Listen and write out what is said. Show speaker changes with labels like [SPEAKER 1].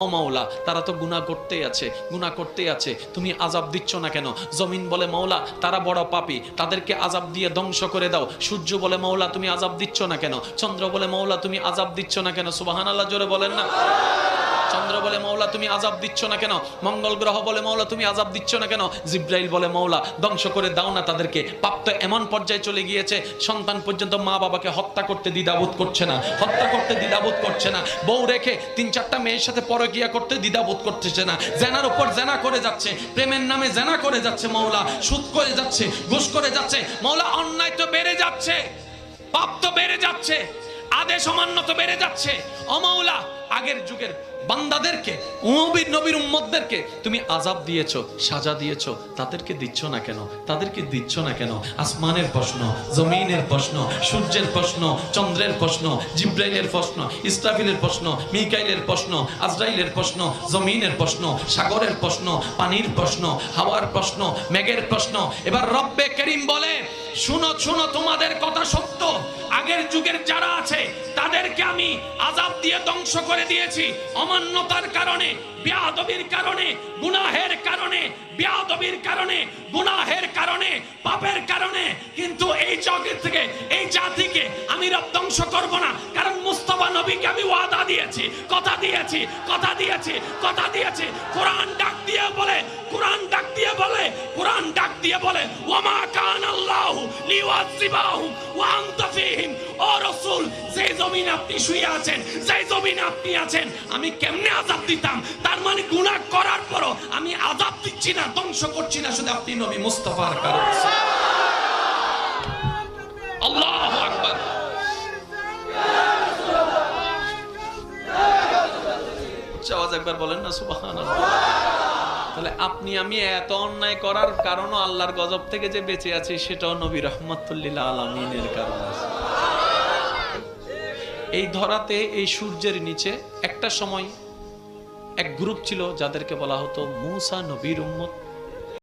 [SPEAKER 1] মাওলা, তারা তো গুণা করতেই আছে গুণা করতেই আছে। তুমি আজাব দিচ্ছ না কেন? জমিন বলে, মাওলা, তারা বড় পাপি। তাদেরকে আজাব দিয়ে ধ্বংস করে দাও। সূর্য বলে, মাওলা, তুমি আজাব দিচ্ছ না কেন? চন্দ্র বলে, মাওলা, তুমি আজাব দিচ্ছ না কেন? সুবাহান আল্লাহ জোরে বলেন না। চন্দ্র বলে মৌলা, তুমি আজাব দিচ্ছ না কেন? মঙ্গল গ্রহ বলে মৌলা, তুমি আজাব দিচ্ছ না কেন? জিব্রাইল বলে মৌলা, ধ্বংস করে দাও না তাদেরকে। পাপ তো এমন পর্যায়ে চলে গিয়েছে, সন্তান পর্যন্ত মা বাবাকে হত্যা করতে দ্বিধাবোধ করছে না, হত্যা করতে দ্বিধাবোধ করছে না, বউ রেখে তিন চারটা মেয়ের সাথে পরকিয়া করতে দ্বিধাবোধ করতেছে না, জেনার উপর জেনা করে যাচ্ছে, প্রেমের নামে জেনা করে যাচ্ছে মৌলা, সুদ করে যাচ্ছে, ঘুষ করে যাচ্ছে, মৌলা অন্যায় তো বেড়ে যাচ্ছে, পাপ তো বেড়ে যাচ্ছে। আদেশ অমান্য তো বেড়ে যাচ্ছে। অমাওলা, আগের যুগের বান্দাদেরকে, নবীর নবীর উম্মতদেরকে তুমি আজাব দিয়েছ, সাজা দিয়েছ, তাদেরকে দিচ্ছ না কেন? তাদেরকে দিচ্ছ না কেন? আসমানের প্রশ্ন, জমিনের প্রশ্ন, সূর্যের প্রশ্ন, চন্দ্রের প্রশ্ন, জিব্রাইলের প্রশ্ন, ইসরাফিলের প্রশ্ন, মিকাইলের প্রশ্ন, আজরাইলের প্রশ্ন, জমিনের প্রশ্ন, সাগরের প্রশ্ন, পানির প্রশ্ন, হাওয়ার প্রশ্ন, মেঘের প্রশ্ন। এবার রব্বে করিম বলে শুনো শুনো তোমাদের কথা সত্য। আগের যুগের যারা আছে, তাদেরকে আমি আজাব দিয়ে ধ্বংস করে দিয়েছি। অমান্যতার কারণে, বেয়াদবির কারণে, গুনাহের কারণে, বেয়াদবির কারণে, গুনাহের কারণে, পাপের কারণে। কিন্তু এই জগৎ থেকে, এই জাতিকে আমি রব ধ্বংস করব না। কারণ মুস্তফা নবীকে আমি ওয়াদা দিয়েছি, কথা দিয়েছি কথা দিয়েছি কথা দিয়েছি। কোরআন ডাক দিয়ে বলে, কোরআন ডাক দিয়ে বলে, কোরআন ডাক দিয়ে বলে ওমা কান আল্লাহ লিওয়াজিবাহুম ওয়া আনতা ফীহিম জমিনে আপনি শুয়ে আছেন যে জমিনে আপনি আছেন, আমি কেমনে আযাব দিতাম? তার মানে গুনাহ করার পরও আমি আযাব দিচ্ছি না, ধ্বংস করছি না, শুধু আপনি নবী মুস্তাফার কারণে। তাহলে আপনি, আমি এত অন্যায় করার কারণও আল্লাহর গজব থেকে যে বেঁচে আছি, সেটাও নবী রহমতুল্লিল আলমিনের কারণে এই ধরাতে এই সূর্যের নিচে একটা সময় এক গ্রুপ ছিল যাদেরকে বলা হতো মুসা নবীর উম্মত।